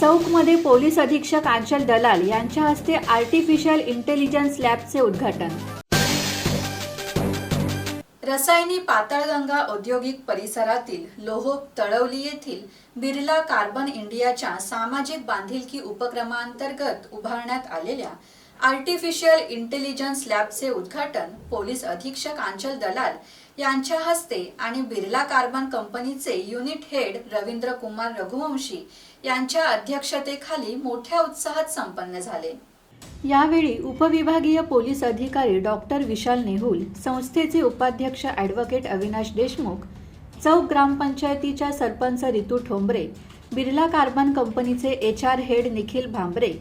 चौकमध्ये पोलीस अधीक्षक आंचल दलाल यांच्या हस्ते आर्टिफिशियल इंटेलिजन्स लॅबचे उद्घाटन. रसायनी पाताळगंगा औद्योगिक परिसरातील लोह तळवली येथील बिर्ला कार्बन इंडियाच्या सामाजिक बांधिलकी उपक्रमांतर्गत उभारण्यात आलेल्या आर्टिफिशियल इंटेलिजन्स लॅबचे उद्घाटन पोलीस अधीक्षक आंचल दलाल यांच्या हस्ते आणि बिर्ला कार्बन कंपनीचे युनिट हेड रवींद्र कुमार रघुवंशी यांच्या अध्यक्षतेखाली मोठ्या उत्साहात संपन्न झाले. यावेळी उपविभागीय पोलीस अधिकारी डॉक्टर विशाल नेहुल संस्थेचे उपाध्यक्ष ॲडव्होकेट अविनाश देशमुख चौक ग्रामपंचायतीच्या सरपंच रितू ठोंबरे बिर्ला कार्बन कंपनीचे H R head Nikhil Bhambre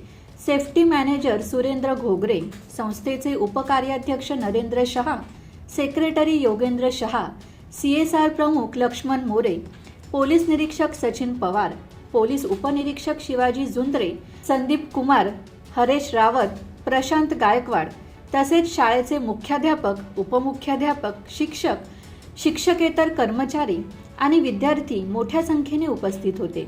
safety manager Surendra Ghogare संस्थेचे उपकार्याध्यक्ष Narendra Shah secretary Yogendra Shah C S R प्रमुख लक्ष्मण मोरे पोलीस निरीक्षक सचिन पवार पोलीस उपनिरीक्षक शिवाजी जुंद्रे संदीप कुमार हरेश रावत प्रशांत गायकवाड तसेच शाळेचे मुख्याध्यापक उपमुख्याध्यापक शिक्षक शिक्षकेतर कर्मचारी आणि विद्यार्थी मोठ्या संख्येने उपस्थित होते.